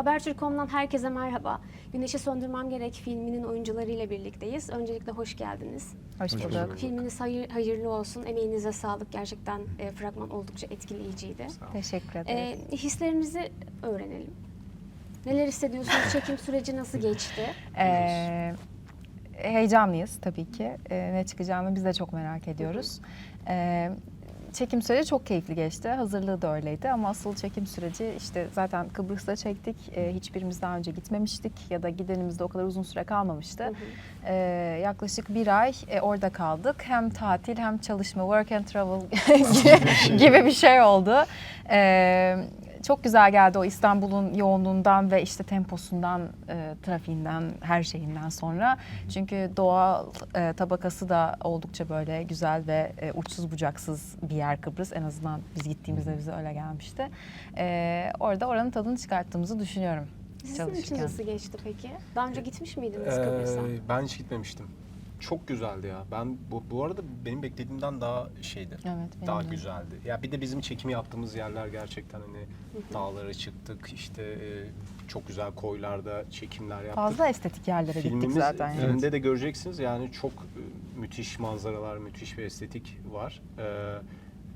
Habertürk.com'dan herkese merhaba. Güneşi Söndürmem Gerek filminin oyuncularıyla birlikteyiz. Öncelikle hoş geldiniz. Hoş Hoş bulduk. bulduk. Filminiz hayır, hayırlı olsun. Emeğinize sağlık. Gerçekten e, fragman oldukça etkileyiciydi. Teşekkür E, ederiz. hislerinizi öğrenelim. Neler hissediyorsunuz? Çekim süreci nasıl geçti? Ee, heyecanlıyız tabii ki. Ee, ne çıkacağını biz de çok merak ediyoruz. Ee, çekim süreci çok keyifli geçti. Hazırlığı da öyleydi ama asıl çekim süreci işte zaten Kıbrıs'ta çektik. Ee, hiçbirimiz daha önce gitmemiştik ya da gidenimiz de o kadar uzun süre kalmamıştı. Hı hı. Ee, yaklaşık bir ay e, orada kaldık. Hem tatil hem çalışma, work and travel gibi, bir şey oldu. Ee, çok güzel geldi o İstanbul'un yoğunluğundan ve işte temposundan, e, trafiğinden, her şeyinden sonra. Çünkü doğal e, tabakası da oldukça böyle güzel ve e, uçsuz bucaksız bir yer Kıbrıs. En azından biz gittiğimizde bize öyle gelmişti. Ee, orada oranın tadını çıkarttığımızı düşünüyorum. Sizin için çalışırken. nasıl geçti peki? Daha önce gitmiş miydiniz Ee, Kıbrıs'a? ben hiç gitmemiştim. Çok güzeldi ya. Ben bu, bu arada benim beklediğimden daha şeydi. Evet, daha de. güzeldi. Ya bir de bizim çekimi yaptığımız yerler gerçekten hani dağlara çıktık. işte e, çok güzel koylarda çekimler yaptık. Fazla estetik yerlere gittik Filmimiz, zaten. yani. filmde de göreceksiniz yani çok e, müthiş manzaralar, müthiş bir estetik var. Ee,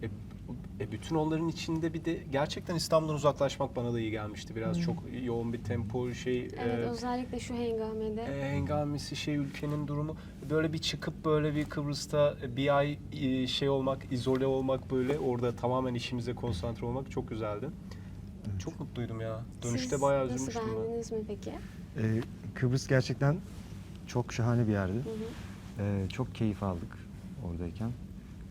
e, e, bütün onların içinde bir de gerçekten İstanbul'dan uzaklaşmak bana da iyi gelmişti. Biraz çok yoğun bir tempo şey. Evet, e, özellikle şu hengamede. e, hengamesi şey ülkenin durumu böyle bir çıkıp böyle bir Kıbrıs'ta bir ay e, şey olmak izole olmak böyle orada tamamen işimize konsantre olmak çok güzeldi. Çok mutluydum ya. Dönüşte Siz bayağı Nasıl üzülmüştüm ben. beğendiniz mi peki? Ee, Kıbrıs gerçekten çok şahane bir yerdi. Hı hı. Ee, çok keyif aldık oradayken.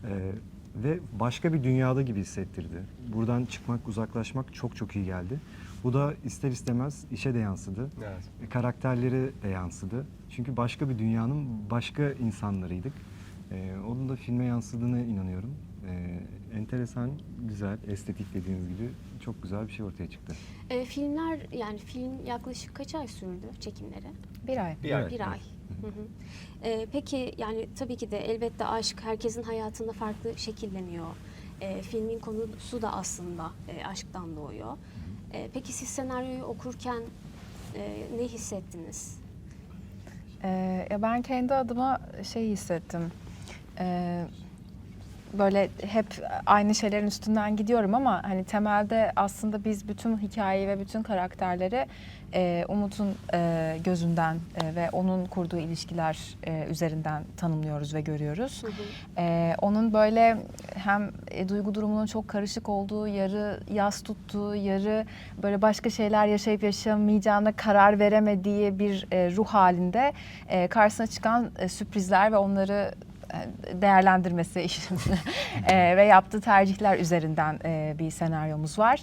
Ee, ve başka bir dünyada gibi hissettirdi. Buradan çıkmak, uzaklaşmak çok çok iyi geldi. Bu da ister istemez işe de yansıdı. Evet. E, Karakterlere de yansıdı. Çünkü başka bir dünyanın başka insanlarıydık. Ee, onun da filme yansıdığına inanıyorum. Ee, enteresan, güzel, estetik dediğiniz gibi çok güzel bir şey ortaya çıktı. E, filmler yani film yaklaşık kaç ay sürdü çekimleri? Bir ay. Bir ay. Bir ay. Hı hı. Peki yani tabii ki de elbette aşk herkesin hayatında farklı şekilleniyor. E, filmin konusu da aslında e, aşktan doğuyor. E, peki siz senaryoyu okurken e, ne hissettiniz? Ee, ya ben kendi adıma şey hissettim. Ee, böyle hep aynı şeylerin üstünden gidiyorum ama hani temelde aslında biz bütün hikayeyi ve bütün karakterleri e, Umut'un e, gözünden e, ve onun kurduğu ilişkiler e, üzerinden tanımlıyoruz ve görüyoruz. Hı hı. Ee, onun böyle hem e, duygu durumunun çok karışık olduğu, yarı yas tuttuğu, yarı böyle başka şeyler yaşayıp yaşamayacağına karar veremediği bir e, ruh halinde e, karşısına çıkan e, sürprizler ve onları e, değerlendirmesi e, ve yaptığı tercihler üzerinden e, bir senaryomuz var.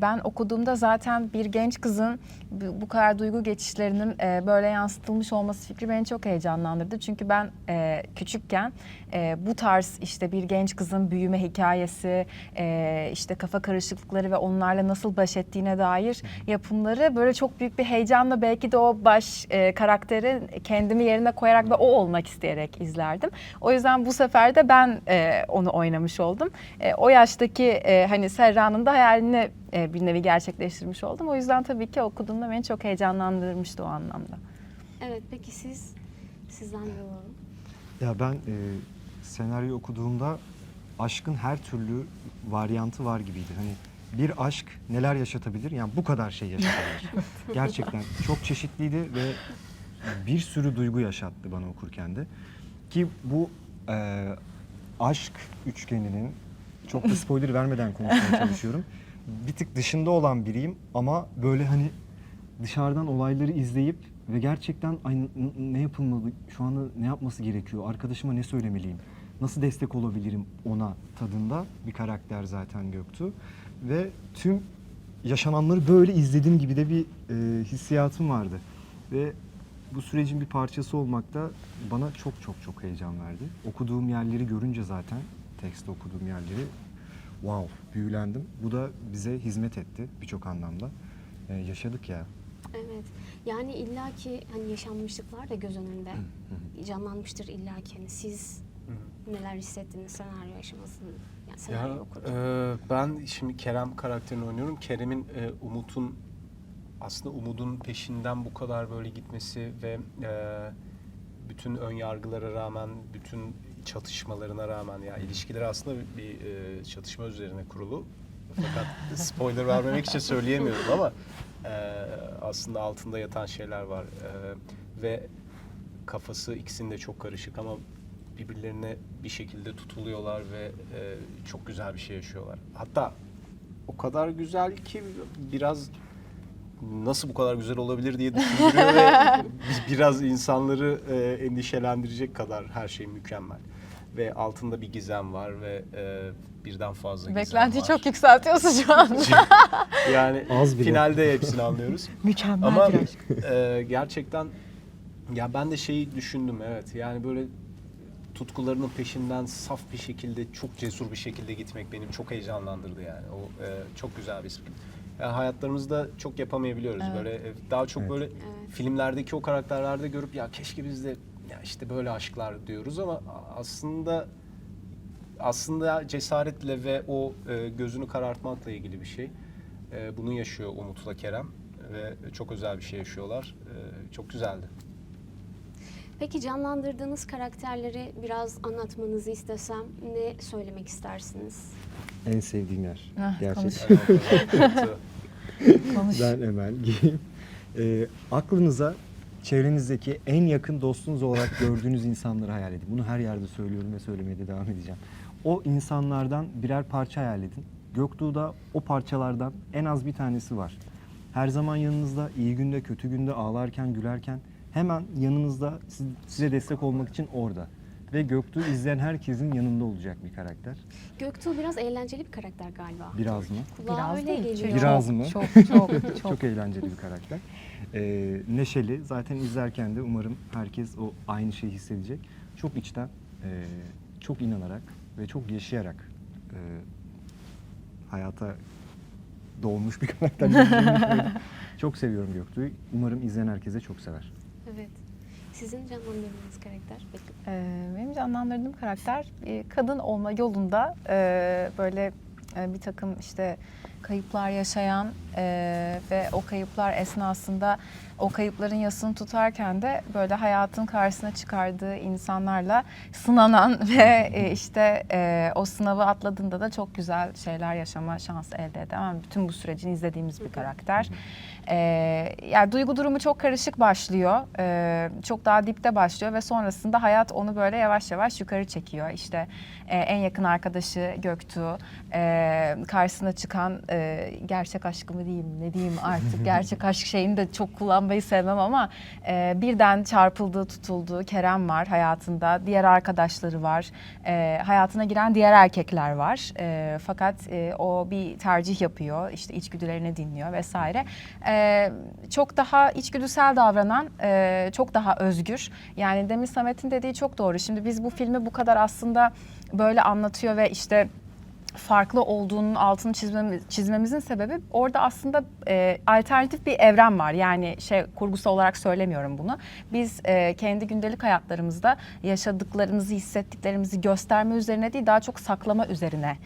Ben okuduğumda zaten bir genç kızın bu kadar duygu geçişlerinin e, böyle yansıtılmış olması fikri beni çok heyecanlandırdı. Çünkü ben e, küçükken e, bu tarz işte bir genç kızın büyüme hikayesi, e, işte kafa karışıklıkları ve onlarla nasıl baş ettiğine dair yapımları böyle çok büyük bir heyecanla belki de o baş e, karakteri kendimi yerine koyarak ve o olmak isteyerek izlerdim. O yüzden bu sefer de ben e, onu oynamış oldum. E, o yaştaki e, hani Serra'nın da hayalini e, bir nevi gerçekleştirmiş oldum. O yüzden tabii ki okuduğumda beni çok heyecanlandırmıştı o anlamda. Evet peki siz sizden de alalım. Ya ben e, senaryo okuduğumda aşkın her türlü varyantı var gibiydi. Hani bir aşk neler yaşatabilir? Yani bu kadar şey yaşatabilir. Gerçekten çok çeşitliydi ve bir sürü duygu yaşattı bana okurken de. Ki bu e, aşk üçgeninin çok da spoiler vermeden konuşmaya çalışıyorum. Bir tık dışında olan biriyim ama böyle hani dışarıdan olayları izleyip ve gerçekten ay ne yapılmalı, şu anda ne yapması gerekiyor, arkadaşıma ne söylemeliyim, nasıl destek olabilirim ona tadında bir karakter zaten Göktuğ. Ve tüm yaşananları böyle izlediğim gibi de bir e, hissiyatım vardı. Ve bu sürecin bir parçası olmak da bana çok çok çok heyecan verdi. Okuduğum yerleri görünce zaten, tekste okuduğum yerleri wow büyülendim. Bu da bize hizmet etti birçok anlamda. E, yaşadık ya. Evet. Yani illaki hani yaşanmışlıklar da göz önünde canlanmıştır illaki. Hani siz neler hissettiniz senaryo aşamasında? Yani senaryo Ya, okurken. e, ben şimdi Kerem karakterini oynuyorum. Kerem'in e, Umut'un aslında umudun peşinden bu kadar böyle gitmesi ve e, bütün ön yargılara rağmen, bütün çatışmalarına rağmen ya ilişkiler aslında bir e, çatışma üzerine kurulu. Fakat spoiler vermemek için söyleyemiyorum ama e, aslında altında yatan şeyler var E, ve kafası ikisinde çok karışık ama birbirlerine bir şekilde tutuluyorlar ve e, çok güzel bir şey yaşıyorlar. Hatta o kadar güzel ki biraz nasıl bu kadar güzel olabilir diye düşündürüyor ve bi- biraz insanları e, endişelendirecek kadar her şey mükemmel. Ve altında bir gizem var ve e, birden fazla gizem Beklentiyi çok yükseltiyorsun şu anda. yani Az bile. finalde hepsini anlıyoruz. Mükemmel Ama bir aşk. e, gerçekten ya ben de şeyi düşündüm evet yani böyle tutkularının peşinden saf bir şekilde çok cesur bir şekilde gitmek benim çok heyecanlandırdı yani o e, çok güzel bir film. Yani hayatlarımızda çok yapamayabiliyoruz Evet. böyle e, daha çok Evet. böyle Evet. filmlerdeki o karakterlerde görüp ya keşke biz de ya işte böyle aşklar diyoruz ama aslında aslında cesaretle ve o e, gözünü karartmakla ilgili bir şey. E, bunu yaşıyor Umut'la Kerem ve çok özel bir şey yaşıyorlar. E, çok güzeldi. Peki canlandırdığınız karakterleri biraz anlatmanızı istesem ne söylemek istersiniz? En sevdiğim yer. Heh, Gerçekten. konuş. Ben Emel giyeyim. Ee, aklınıza çevrenizdeki en yakın dostunuz olarak gördüğünüz insanları hayal edin. Bunu her yerde söylüyorum ve söylemeye de devam edeceğim. O insanlardan birer parça hayal edin. Göktuğ'da o parçalardan en az bir tanesi var. Her zaman yanınızda, iyi günde, kötü günde, ağlarken, gülerken hemen yanınızda siz- size destek olmak için orada. Ve Göktuğ izleyen herkesin yanında olacak bir karakter. Göktuğ biraz eğlenceli bir karakter galiba. Biraz mı? Kulağa Biraz öyle değil. geliyor. Çok, Biraz mı? Çok çok çok. Çok eğlenceli bir karakter. Ee, neşeli. Zaten izlerken de umarım herkes o aynı şeyi hissedecek. Çok içten, e, çok inanarak ve çok yaşayarak e, hayata doğmuş bir karakter. çok seviyorum Göktuğ'u. Umarım izleyen herkese çok sever. Evet. Sizin canlandırdığınız karakter? Ee, benim canlandırdığım karakter e, kadın olma yolunda e, böyle e, bir takım işte kayıplar yaşayan e, ve o kayıplar esnasında o kayıpların yasını tutarken de böyle hayatın karşısına çıkardığı insanlarla sınanan ve e, işte e, o sınavı atladığında da çok güzel şeyler yaşama şansı elde eden bütün bu sürecini izlediğimiz bir karakter. Ee, yani duygu durumu çok karışık başlıyor. Ee, çok daha dipte başlıyor ve sonrasında hayat onu böyle yavaş yavaş yukarı çekiyor. İşte e, en yakın arkadaşı Göktuğ, e, karşısına çıkan e, gerçek aşkı mı diyeyim ne diyeyim artık gerçek aşk şeyini de çok kullanmayı sevmem ama e, birden çarpıldığı tutulduğu Kerem var hayatında. Diğer arkadaşları var. E, hayatına giren diğer erkekler var. E, fakat e, o bir tercih yapıyor. İşte içgüdülerini dinliyor vesaire. E, çok daha içgüdüsel davranan, e, çok daha özgür. Yani demin Samet'in dediği çok doğru. Şimdi biz bu filmi bu kadar aslında böyle anlatıyor ve işte farklı olduğunun altını çizmemiz, çizmemizin sebebi orada aslında e, alternatif bir evren var. Yani şey kurgusu olarak söylemiyorum bunu. Biz e, kendi gündelik hayatlarımızda yaşadıklarımızı, hissettiklerimizi gösterme üzerine değil daha çok saklama üzerine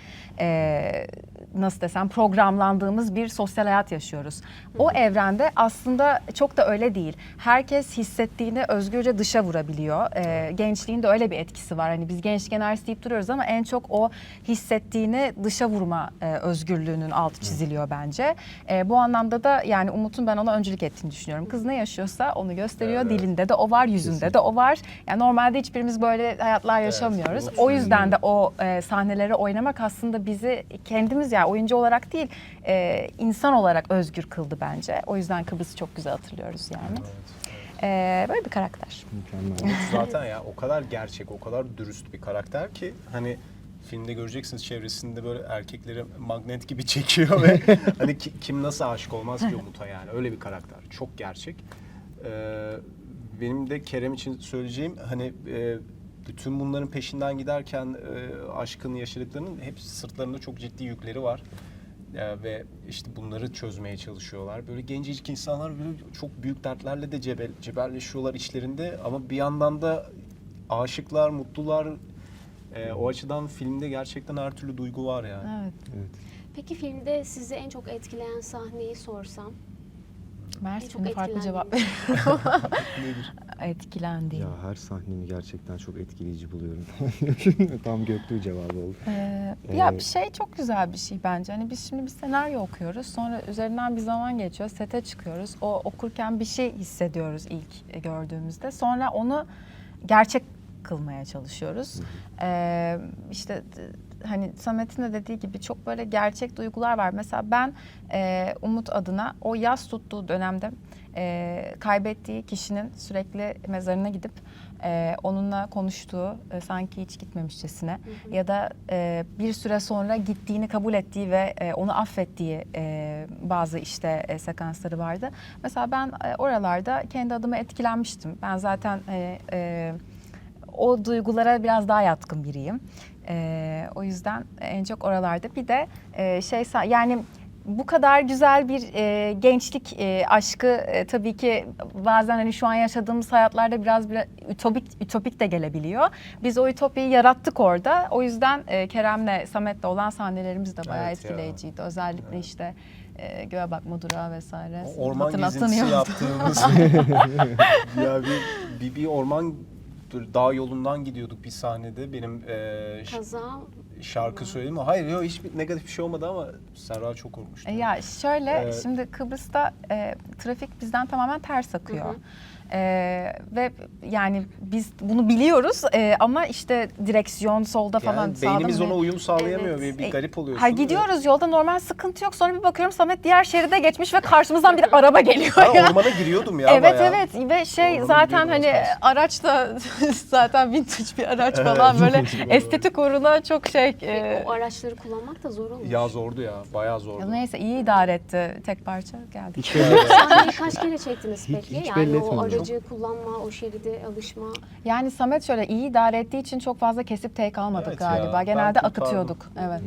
e, nasıl desem programlandığımız bir sosyal hayat yaşıyoruz. O evrende aslında çok da öyle değil. Herkes hissettiğini özgürce dışa vurabiliyor. E, gençliğin de öyle bir etkisi var. Hani biz gençlik enerjisi deyip duruyoruz ama en çok o hissettiğini dışa vurma e, özgürlüğünün altı çiziliyor bence. E, bu anlamda da yani Umut'un ben ona öncülük ettiğini düşünüyorum. Kız ne yaşıyorsa onu gösteriyor. Evet. Dilinde de o var, yüzünde Kesinlikle. de o var. Yani normalde hiçbirimiz böyle hayatlar yaşamıyoruz. Umut o yüzden de o e, sahneleri oynamak aslında bizi kendimiz yani oyuncu olarak değil e, insan olarak özgür kıldı bence. O yüzden Kıbrıs'ı çok güzel hatırlıyoruz yani. evet, evet. E, böyle bir karakter. Mükemmel. Zaten ya o kadar gerçek, o kadar dürüst bir karakter ki hani filmde göreceksiniz çevresinde böyle erkekleri magnet gibi çekiyor ve hani ki- kim nasıl aşık olmaz ki Umut'a yani öyle bir karakter. Çok gerçek. Ee, benim de Kerem için söyleyeceğim hani e, bütün bunların peşinden giderken e, aşkın yaşadıklarının hepsi sırtlarında çok ciddi yükleri var. Ee, ve işte bunları çözmeye çalışıyorlar. Böyle gencecik insanlar böyle çok büyük dertlerle de cebel, cebelleşiyorlar içlerinde ama bir yandan da aşıklar, mutlular. Ee, o açıdan filmde gerçekten her türlü duygu var yani. Evet. Evet. Peki filmde sizi en çok etkileyen sahneyi sorsam? Mersin'de çok farklı cevap Nedir? etkilendiğim. Ya her sahneni gerçekten çok etkileyici buluyorum. Tam Göktuğ cevabı oldu. Ee, ya Ee, bir şey çok güzel bir şey bence. Hani biz şimdi bir senaryo okuyoruz. Sonra üzerinden bir zaman geçiyor. Sete çıkıyoruz. O okurken bir şey hissediyoruz ilk gördüğümüzde. Sonra onu gerçek kılmaya çalışıyoruz. Ee, işte hani Samet'in de dediği gibi çok böyle gerçek duygular var. Mesela ben e, Umut adına o yaz tuttuğu dönemde e, kaybettiği kişinin sürekli mezarına gidip e, onunla konuştuğu e, sanki hiç gitmemişçesine ya da e, bir süre sonra gittiğini kabul ettiği ve e, onu affettiği e, bazı işte e, sekansları vardı. Mesela ben e, oralarda kendi adıma etkilenmiştim. Ben zaten e, e, o duygulara biraz daha yatkın biriyim. E, o yüzden en çok oralarda. Bir de e, şey yani bu kadar güzel bir e, gençlik e, aşkı e, tabii ki bazen hani şu an yaşadığımız hayatlarda biraz biraz ütopik ütopik de gelebiliyor. Biz o ütopiyi yarattık orada. O yüzden e, Kerem'le Samet'le olan sahnelerimiz de bayağı Evet ya. etkileyiciydi. Özellikle işte e, göğe bakma durağı vesaire. O orman gezintisi ya. yaptığımız ya bir, bir, bir orman dağ yolundan gidiyorduk bir sahnede benim e, ş- Kaza şarkı söyledim mi? Hayır yok hiçbir negatif bir şey olmadı ama Serra çok korkmuştu. E, Ya şöyle Evet. şimdi Kıbrıs'ta e, trafik bizden tamamen ters akıyor. Hı hı. E, ve yani biz bunu biliyoruz e, ama işte direksiyon solda falan yani sağda beynimiz mı ona uyum sağlayamıyor Evet. ve bir E, garip oluyorsun. Ha gidiyoruz yolda normal sıkıntı yok. Sonra bir bakıyorum Samet diğer şeride geçmiş ve karşımızdan bir araba geliyor. Ben ya. ormana giriyordum ya evet bayağı. evet ve şey Ormana zaten giriyordum hani az araç da zaten vintage bir araç falan böyle estetik uğruna çok şey. e, o araçları kullanmak da zor olur. Ya zordu ya bayağı zordu. neyse iyi idare etti. Tek parça geldi. Hiç belli, Sahneyi kaç kere çektiniz peki? hiç yani belli o etmedin. Aracı kullanma, o şeride alışma. Yani Samet şöyle iyi idare ettiği için çok fazla kesip take almadık Evet ya, galiba. ben Genelde kurtardım. akıtıyorduk. Evet.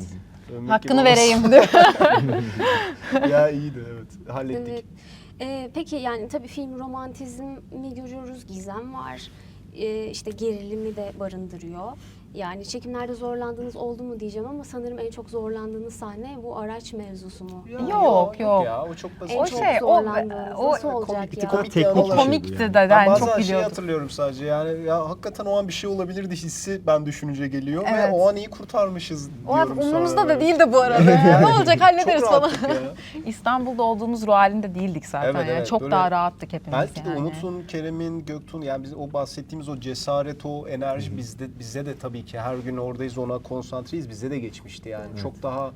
Övmek Hakkını vereyim. olmaz. ya iyiydi evet. Hallettik. Evet. Ee, peki yani tabii film romantizmi görüyoruz, gizem var. Ee, işte gerilimi de barındırıyor. Yani çekimlerde zorlandığınız oldu mu diyeceğim ama sanırım en çok zorlandığınız sahne bu araç mevzusu mu? Yok, yok. Ya, o çok basit. En O çok şey, o- zorlandığınız o- nasıl olacak komikti, ya? komik Teknik bir o olay. komikti yani. de Ben ben bazen çok şeyi biliyordum. hatırlıyorum sadece yani ya hakikaten o an bir şey olabilirdi hissi ben düşününce geliyor Evet. ve o an iyi kurtarmışız O an diyorum sonra umurumuzda da değil de bu arada. ne olacak hallederiz Çok falan. rahattık ya. İstanbul'da olduğumuz ruh halinde değildik zaten. Evet, yani evet. çok Böyle daha rahattık hepimiz Belki de yani. Umut'un, Kerem'in, Göktuğ'un yani biz o bahsettiğimiz o cesaret, o enerji bizde bize de tabii ki her gün oradayız ona konsantreyiz bize de geçmişti yani. Çok daha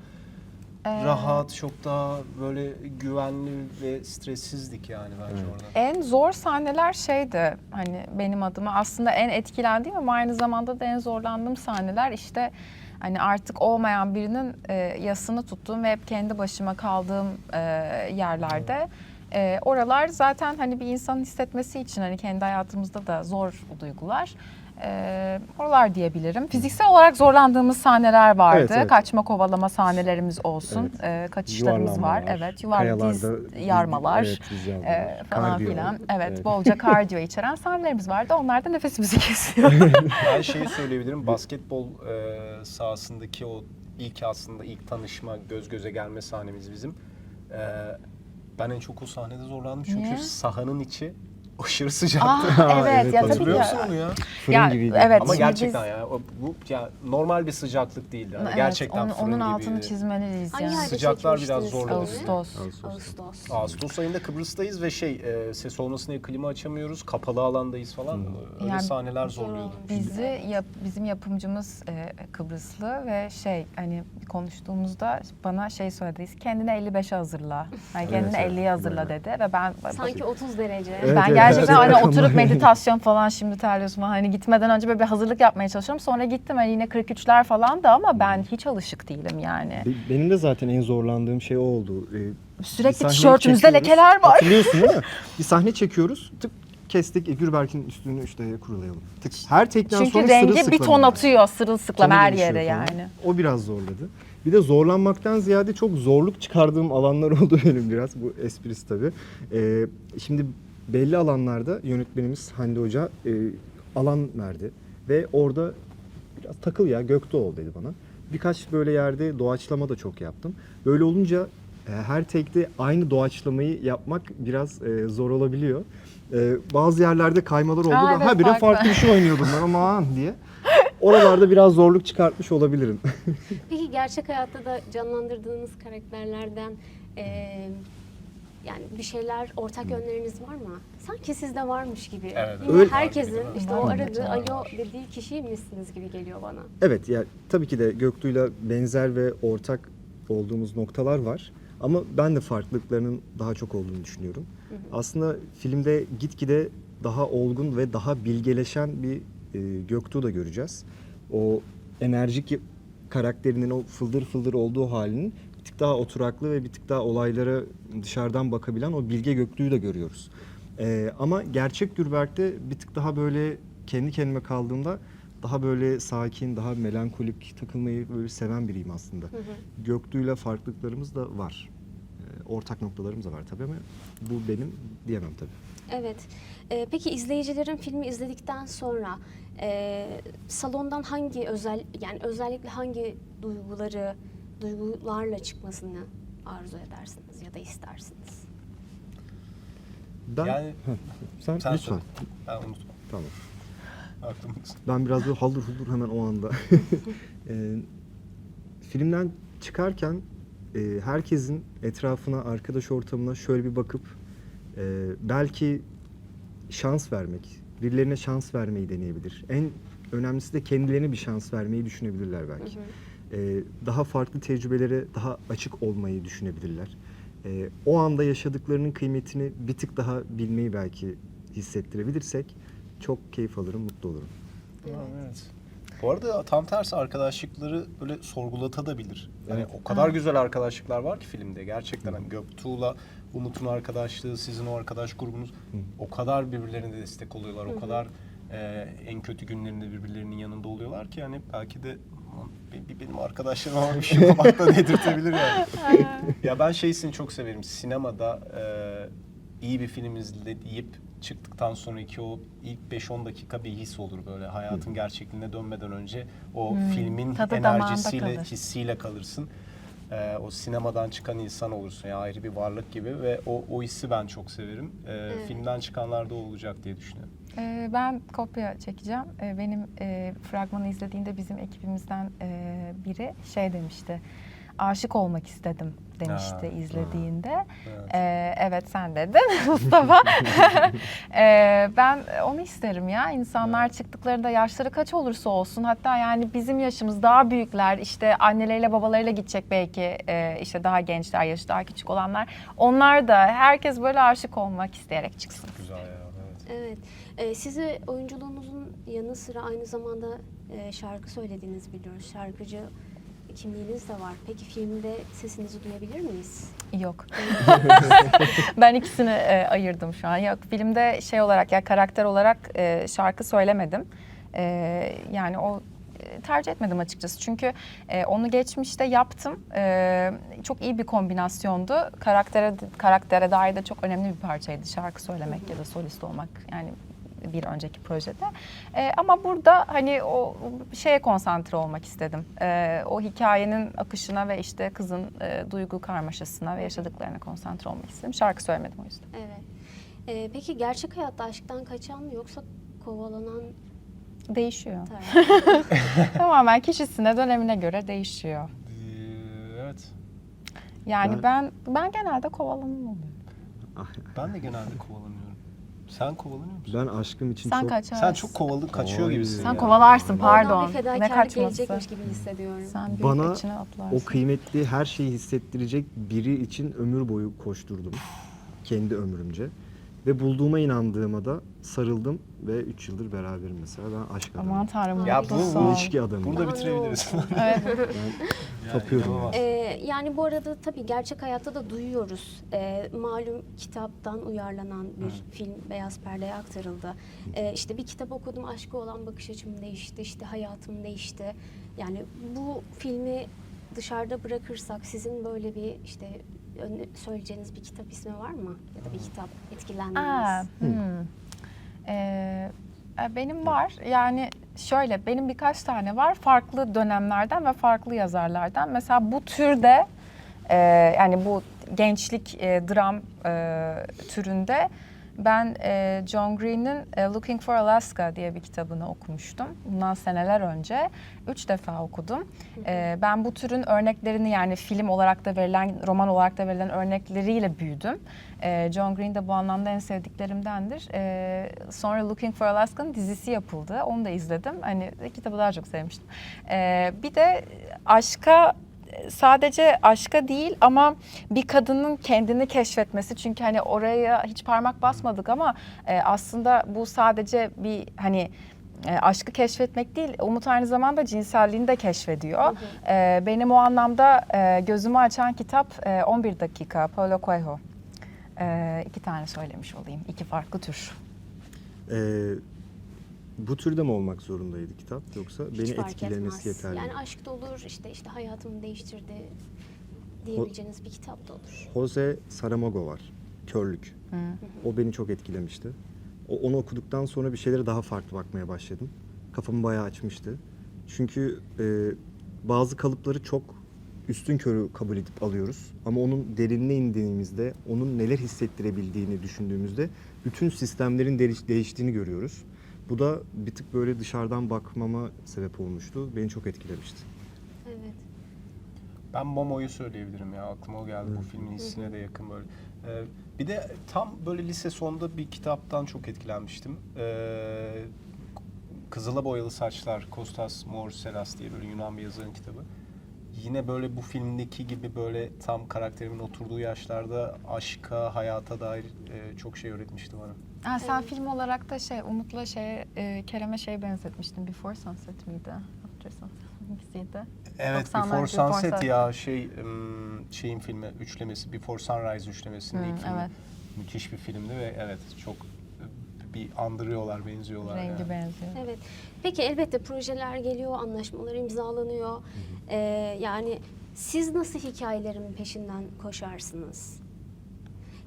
Ee, rahat, çok daha böyle güvenli ve stressizdik yani bence orada. En zor sahneler şeydi hani benim adıma aslında en etkilendiğim ama aynı zamanda da en zorlandığım sahneler işte hani artık olmayan birinin e, yasını tuttuğum ve hep kendi başıma kaldığım e, yerlerde. E, oralar zaten hani bir insanın hissetmesi için hani kendi hayatımızda da zor duygular. E, oralar diyebilirim. Fiziksel olarak zorlandığımız sahneler vardı. Evet, evet. Kaçma kovalama sahnelerimiz olsun. E, kaçışlarımız var. Evet. Yuvar diz yarmalar. Evet, e, falan Kardiyo. filan. Evet, Evet. bolca kardiyo içeren sahnelerimiz vardı. Onlar da nefesimizi kesiyor. Ben şeyi söyleyebilirim. Basketbol e, sahasındaki o ilk aslında ilk tanışma, göz göze gelme sahnemiz bizim. E, ben en çok o sahnede zorlandım çünkü Niye? sahanın içi aşırı sıcaktı. ah, evet, evet, ya tabii Hatırlıyor ki. musun onu ya? Fırın Ya, gibiydi. evet. Ama şimdi gerçekten biz- ya o- bu ya normal bir sıcaklık değildi. Yani Evet, gerçekten onun, fırın onun altını gibiydi. çizmeliyiz Hangi yani. ayda Sıcaklar biraz zorladı filmi? Ağustos. Ağustos. Ağustos ayında Kıbrıs'tayız ve şey e, ses olmasın diye klima açamıyoruz. Kapalı alandayız falan. Öyle Yani sahneler zor zorluyordu. Bizi yap, bizim yapımcımız e, Kıbrıslı ve şey hani konuştuğumuzda bana şey söyledi. Kendine 55'e hazırla. Yani kendine evet. 50'ye hazırla dedi ve ben Sanki 30 derece. Evet, ben evet. Gerçekten hani oturup meditasyon falan şimdi terliyorsun falan. Hani gitmeden önce böyle bir hazırlık yapmaya çalışıyorum. Sonra gittim hani yine 43'ler falan da ama ben hiç alışık değilim yani. Be- Benim de zaten en zorlandığım şey o oldu. Ee, Sürekli tişörtümüzde lekeler var. Hatırlıyorsun değil mi? Bir sahne çekiyoruz. Tık kestik. E, Gürberk'in üstünü işte kurulayalım. Tık. Her tekten sonra Çünkü rengi bir ton atıyor sırılsıklam her yere falan. yani. O biraz zorladı. Bir de zorlanmaktan ziyade çok zorluk çıkardığım alanlar oldu benim biraz. Bu esprisi tabii. Ee, şimdi belli alanlarda yönetmenimiz Hande Hoca e, alan verdi. Ve orada biraz takıl ya gökte ol dedi bana. Birkaç böyle yerde doğaçlama da çok yaptım. Böyle olunca E, her tekte aynı doğaçlamayı yapmak biraz e, zor olabiliyor. E, bazı yerlerde kaymalar oldu Aa, da evet, ha bire farklı." farklı bir şey oynuyordum ben aman diye. Oralarda biraz zorluk çıkartmış olabilirim. Peki gerçek hayatta da canlandırdığınız karakterlerden e, yani bir şeyler, ortak yönleriniz var mı? Sanki sizde varmış gibi. Evet, Yine Öyle- herkesin işte o Var, aradığı var, alo var. dediği kişiymişsiniz gibi geliyor bana. Evet ya tabii ki de Göktuğ'yla benzer ve ortak olduğumuz noktalar var. Ama ben de farklılıklarının daha çok olduğunu düşünüyorum. Aslında filmde gitgide daha olgun ve daha bilgeleşen bir e, Göktuğ da göreceğiz. O enerjik karakterinin o fıldır fıldır olduğu halinin bir tık daha oturaklı ve bir tık daha olaylara dışarıdan bakabilen o bilge Göktuğ'u da görüyoruz. E, ama gerçek Gürberk'te bir tık daha böyle kendi kendime kaldığımda daha böyle sakin, daha melankolik takılmayı böyle seven biriyim aslında. Göktuğ'yla farklılıklarımız da var. Ee, ortak noktalarımız da var tabii ama bu benim diyemem tabii. Evet. E, peki izleyicilerin filmi izledikten sonra e, salondan hangi özel yani özellikle hangi duyguları duygularla çıkmasını arzu edersiniz ya da istersiniz? Ben Yani sen, sen lütfen. söyle. Ben unutma. Tamam. Aklımda. Ben biraz böyle haldır huldur hemen o anda. Ee, filmden çıkarken e, herkesin etrafına, arkadaş ortamına şöyle bir bakıp e, belki şans vermek, birilerine şans vermeyi deneyebilir. En önemlisi de kendilerine bir şans vermeyi düşünebilirler belki. Ee, daha farklı tecrübelere daha açık olmayı düşünebilirler. Ee, o anda yaşadıklarının kıymetini bir tık daha bilmeyi belki hissettirebilirsek çok keyif alırım, mutlu olurum. Evet. Bu arada tam tersi arkadaşlıkları böyle sorgulatabilir. Yani Evet. o kadar güzel arkadaşlıklar var ki filmde gerçekten. Hani Göktuğ'la Umut'un arkadaşlığı, sizin o arkadaş grubunuz o kadar birbirlerine destek oluyorlar. O kadar e, en kötü günlerinde birbirlerinin yanında oluyorlar ki yani belki de "Aman, bir- bir benim arkadaşlarım ama bir şey olmak da dedirtebilir yani. ya ben şeysini çok severim. Sinemada e, iyi bir film izleyip çıktıktan sonraki o ilk 5-10 dakika bir his olur böyle. Hayatın gerçekliğine dönmeden önce o filmin tadı damağında enerjisiyle, kalır. hissiyle kalırsın. E, o sinemadan çıkan insan olursun. Yani ayrı bir varlık gibi ve o, o hissi ben çok severim. E, Filmden çıkanlar da olacak diye düşünüyorum. Ee, ben kopya çekeceğim. Ee, benim e, fragmanı izlediğinde bizim ekibimizden e, biri şey demişti. Aşık olmak istedim demişti Ha, izlediğinde. Evet. Ee, evet sen dedin Mustafa. Ee, ben onu isterim ya. İnsanlar çıktıklarında yaşları kaç olursa olsun hatta yani bizim yaşımız daha büyükler işte anneleriyle babalarıyla gidecek belki e, işte daha gençler yaşı daha küçük olanlar. Onlar da herkes böyle aşık olmak isteyerek çıksın. Güzel ya. Evet. Evet. Ee, sizi oyunculuğunuzun yanı sıra aynı zamanda e, şarkı söylediğinizi biliyoruz. Şarkıcı kimliğiniz de var. Peki filmde sesinizi duyabilir miyiz? Yok. ben ikisini e, ayırdım şu an. Yok filmde şey olarak ya karakter olarak e, şarkı söylemedim. E, yani o e, tercih etmedim açıkçası. Çünkü e, onu geçmişte yaptım. E, çok iyi bir kombinasyondu. Karaktere karaktere dair de çok önemli bir parçaydı şarkı söylemek ya da solist olmak. Yani bir önceki projede. E, ama burada hani o şeye konsantre olmak istedim. E, o hikayenin akışına ve işte kızın e, duygu karmaşasına ve yaşadıklarına konsantre olmak istedim. Şarkı söylemedim o yüzden. Evet. Ee, peki gerçek hayatta aşktan kaçan mı yoksa kovalanan Değişiyor. Tamamen kişisine, dönemine göre değişiyor. Ee, evet. Yani ben ben, genelde kovalanan oluyorum. Ben de genelde kovalanıyorum. Sen kovalanıyor musun? Ben aşkım için Sen çok... kaçarsın. Sen çok kovalı kaçıyor Oy. gibisin. Sen ya. kovalarsın Oradan pardon. bir Ne fedakarlık kaçması? gelecekmiş gibi hissediyorum. Sen büyük Bana içine atlarsın. O kıymetli her şeyi hissettirecek biri için ömür boyu koşturdum. Kendi ömrümce. Ve bulduğuma inandığıma da sarıldım ve 3 yıldır beraberim mesela. Ben aşk adamım. Aman tanrım Ya mutlu bu- son. İlişki adamıyım. Burada bitirebiliriz. Evet. Ben tapıyorum. inanılmaz. Ee, yani bu arada tabii gerçek hayatta da duyuyoruz. Ee, malum kitaptan uyarlanan bir film Beyaz Perde'ye aktarıldı. Ee, işte bir kitap okudum, aşka olan bakış açım değişti, işte hayatım değişti. Yani bu filmi dışarıda bırakırsak sizin böyle bir işte söyleyeceğiniz bir kitap ismi var mı? Ya da bir kitap Aa, etkilendiğiniz. hmm. Ee, e, benim var. Yani şöyle benim birkaç tane var. Farklı dönemlerden ve farklı yazarlardan. Mesela bu türde e, yani bu gençlik e, dram e, türünde ben e, John Green'in e, Looking for Alaska diye bir kitabını okumuştum. Bundan seneler önce. Üç defa okudum. E, ben bu türün örneklerini yani film olarak da verilen, roman olarak da verilen örnekleriyle büyüdüm. E, John Green de bu anlamda en sevdiklerimdendir. E, sonra Looking for Alaska'nın dizisi yapıldı. Onu da izledim. Hani kitabı daha çok sevmiştim. E, bir de aşka sadece aşka değil ama bir kadının kendini keşfetmesi çünkü hani oraya hiç parmak basmadık ama e, aslında bu sadece bir hani e, aşkı keşfetmek değil Umut aynı zamanda cinselliğini de keşfediyor. E, benim o anlamda e, gözümü açan kitap e, 11 dakika Paulo Coelho. E, iki tane söylemiş olayım. iki farklı tür. Ee, bu türde mi olmak zorundaydı kitap yoksa Hiç beni fark etkilemesi etmez. yeterli? Yani aşk da olur, işte işte hayatımı değiştirdi diyebileceğiniz bir kitap da olur. Jose Saramago var. Körlük. Hı. O beni çok etkilemişti. O, onu okuduktan sonra bir şeylere daha farklı bakmaya başladım. Kafamı bayağı açmıştı. Çünkü e, bazı kalıpları çok üstün körü kabul edip alıyoruz. Ama onun derinine indiğimizde, onun neler hissettirebildiğini düşündüğümüzde bütün sistemlerin değiş- değiştiğini görüyoruz. Bu da bir tık böyle dışarıdan bakmama sebep olmuştu. Beni çok etkilemişti. Evet. Ben Momo'yu söyleyebilirim ya. Aklıma o geldi. Bu filmin hissine de yakın böyle. Ee, bir de tam böyle lise sonunda bir kitaptan çok etkilenmiştim. Ee, Kızıla Boyalı Saçlar, Kostas Morselas diye böyle Yunan bir yazarın kitabı. Yine böyle bu filmdeki gibi böyle tam karakterimin oturduğu yaşlarda aşka, hayata dair e, çok şey öğretmişti bana. Ha, sen Evet. film olarak da şey Umut'la şey e, Kerem'e şey benzetmiştin. Before Sunset miydi? After Sunset hangisiydi? Evet, 90'lar Before Sunset ya şey şeyin filmi üçlemesi Before Sunrise üçlemesinin Hmm, ilk filmi. evet. Müthiş bir filmdi ve evet çok e, bir andırıyorlar, benziyorlar. Rengi yani. benziyor. Evet. Peki elbette projeler geliyor, anlaşmalar imzalanıyor. Ee, yani siz nasıl hikayelerin peşinden koşarsınız?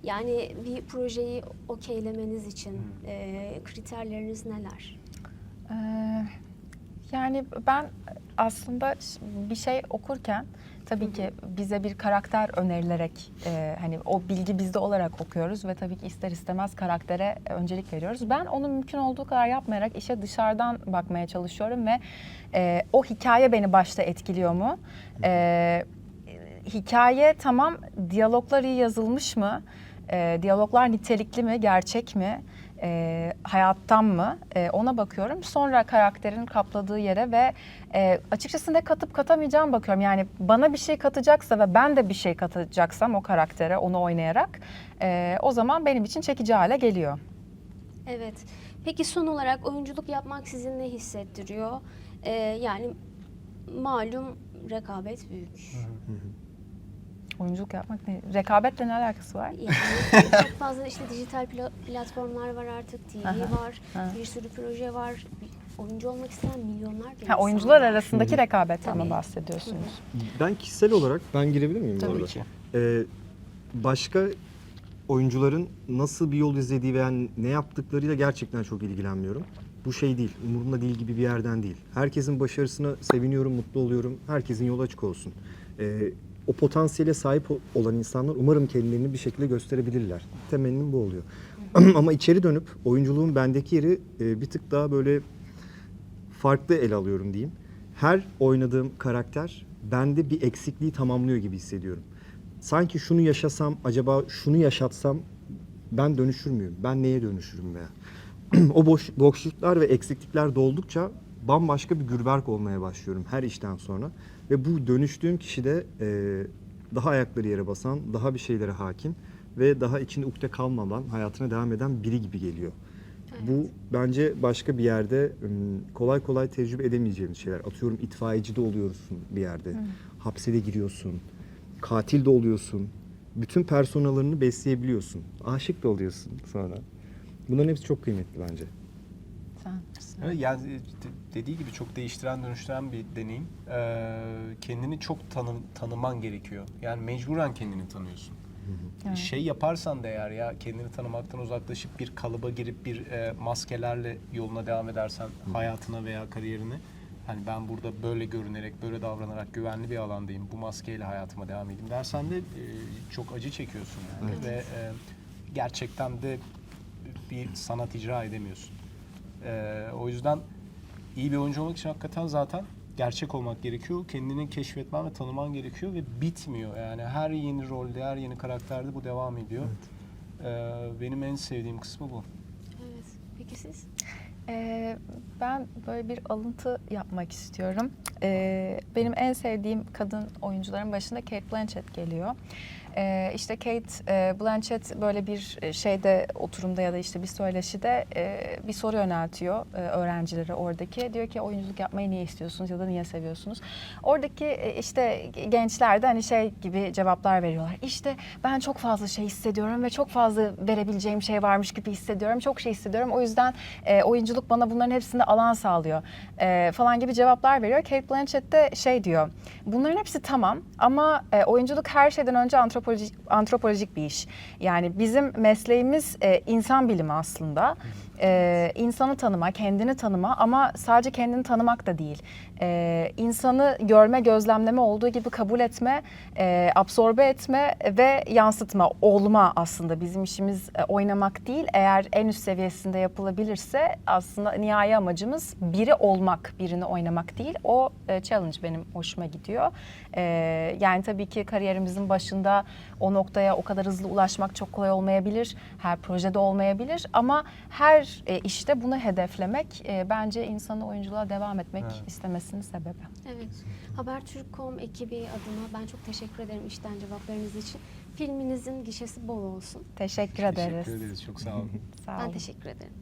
Yani bir projeyi okeylemeniz için e, kriterleriniz neler? Ee, yani ben aslında bir şey okurken tabii ki bize bir karakter önerilerek e, hani o bilgi bizde olarak okuyoruz ve tabii ki ister istemez karaktere öncelik veriyoruz. Ben onu mümkün olduğu kadar yapmayarak işe dışarıdan bakmaya çalışıyorum ve e, o hikaye beni başta etkiliyor mu? E, hikaye tamam diyaloglar iyi yazılmış mı? E, diyaloglar nitelikli mi, gerçek mi? E, hayattan mı? E, ona bakıyorum. Sonra karakterin kapladığı yere ve e, açıkçası ne katıp katamayacağım bakıyorum. Yani bana bir şey katacaksa ve ben de bir şey katacaksam o karaktere onu oynayarak e, o zaman benim için çekici hale geliyor. Evet. Peki son olarak oyunculuk yapmak sizi ne hissettiriyor? Ee, yani malum rekabet büyük. Oyunculuk yapmak ne? Rekabetle ne alakası var? Yani çok fazla işte dijital pla- platformlar var artık, TV Aha, var, aha. bir sürü proje var. Oyuncu olmak isteyen milyonlarca Ha, insan oyuncular var. arasındaki rekabetten Tabii. mi bahsediyorsunuz? Ben kişisel olarak ben girebilir miyim bu Tabii arada? ki. Ee, başka oyuncuların nasıl bir yol izlediği veya ne yaptıklarıyla gerçekten çok ilgilenmiyorum. Bu şey değil, umurumda değil gibi bir yerden değil. Herkesin başarısına seviniyorum, mutlu oluyorum. Herkesin yolu açık olsun. Ee, o potansiyele sahip olan insanlar umarım kendilerini bir şekilde gösterebilirler. Temennim bu oluyor. Ama içeri dönüp oyunculuğun bendeki yeri e, bir tık daha böyle farklı ele alıyorum diyeyim. Her oynadığım karakter bende bir eksikliği tamamlıyor gibi hissediyorum. Sanki şunu yaşasam, acaba şunu yaşatsam ben dönüşür müyüm? Ben neye dönüşürüm veya? o boş, boşluklar ve eksiklikler doldukça bambaşka bir gürberk olmaya başlıyorum her işten sonra. Ve bu dönüştüğüm kişi de e, daha ayakları yere basan, daha bir şeylere hakim ve daha içinde ukde kalmadan hayatına devam eden biri gibi geliyor. Bu bence başka bir yerde kolay kolay tecrübe edemeyeceğimiz şeyler. Atıyorum itfaiyeci de oluyorsun bir yerde. Hapse de giriyorsun. Katil de oluyorsun. Bütün personalarını besleyebiliyorsun. Aşık da oluyorsun sonra. Bunların hepsi çok kıymetli bence. Evet, yani de- dediği gibi çok değiştiren, dönüştüren bir deneyim. Ee, kendini çok tanı, tanıman gerekiyor. Yani mecburen kendini tanıyorsun. Evet. Şey yaparsan da eğer ya kendini tanımaktan uzaklaşıp bir kalıba girip bir e, maskelerle yoluna devam edersen hayatına veya kariyerine hani ben burada böyle görünerek, böyle davranarak güvenli bir alandayım. Bu maskeyle hayatıma devam edeyim dersen de e, çok acı çekiyorsun yani Evet. ve e, gerçekten de bir sanat icra edemiyorsun. E, o yüzden iyi bir oyuncu olmak için hakikaten zaten gerçek olmak gerekiyor. Kendini keşfetmen ve tanıman gerekiyor ve bitmiyor. Yani her yeni rolde, her yeni karakterde bu devam ediyor. E, benim en sevdiğim kısmı bu. Evet. Peki siz? Ee, ben böyle bir alıntı yapmak istiyorum. Ee, benim en sevdiğim kadın oyuncuların başında Kate Blanchett geliyor. Ee, işte Kate e, Blanchett böyle bir e, şeyde oturumda ya da işte bir söyleşide e, bir soru yöneltiyor e, öğrencilere oradaki. Diyor ki oyunculuk yapmayı niye istiyorsunuz ya da niye seviyorsunuz? Oradaki e, işte gençler de hani şey gibi cevaplar veriyorlar. İşte ben çok fazla şey hissediyorum ve çok fazla verebileceğim şey varmış gibi hissediyorum. Çok şey hissediyorum. O yüzden e, oyunculuk bana bunların hepsinde alan sağlıyor e, falan gibi cevaplar veriyor. Kate Blanchett de şey diyor. Bunların hepsi tamam ama e, oyunculuk her şeyden önce antropolojik antropolojik bir iş. Yani bizim mesleğimiz e, insan bilimi aslında. E, insanı tanıma, kendini tanıma ama sadece kendini tanımak da değil. E, insanı görme, gözlemleme olduğu gibi kabul etme, e, absorbe etme ve yansıtma, olma aslında bizim işimiz e, oynamak değil. Eğer en üst seviyesinde yapılabilirse aslında nihai amacımız biri olmak, birini oynamak değil. O e, challenge benim hoşuma gidiyor. E, yani tabii ki kariyerimizin başında o noktaya o kadar hızlı ulaşmak çok kolay olmayabilir. Her projede olmayabilir ama her e, işte bunu hedeflemek e, bence insanı oyunculuğa devam etmek Evet. istemesinin sebebi. Evet. Habertürk.com ekibi adına ben çok teşekkür ederim işten cevaplarınız için. Filminizin gişesi bol olsun. Teşekkür ederiz. Teşekkür ederiz. Çok sağ olun. Sağ Ben olun. teşekkür ederim.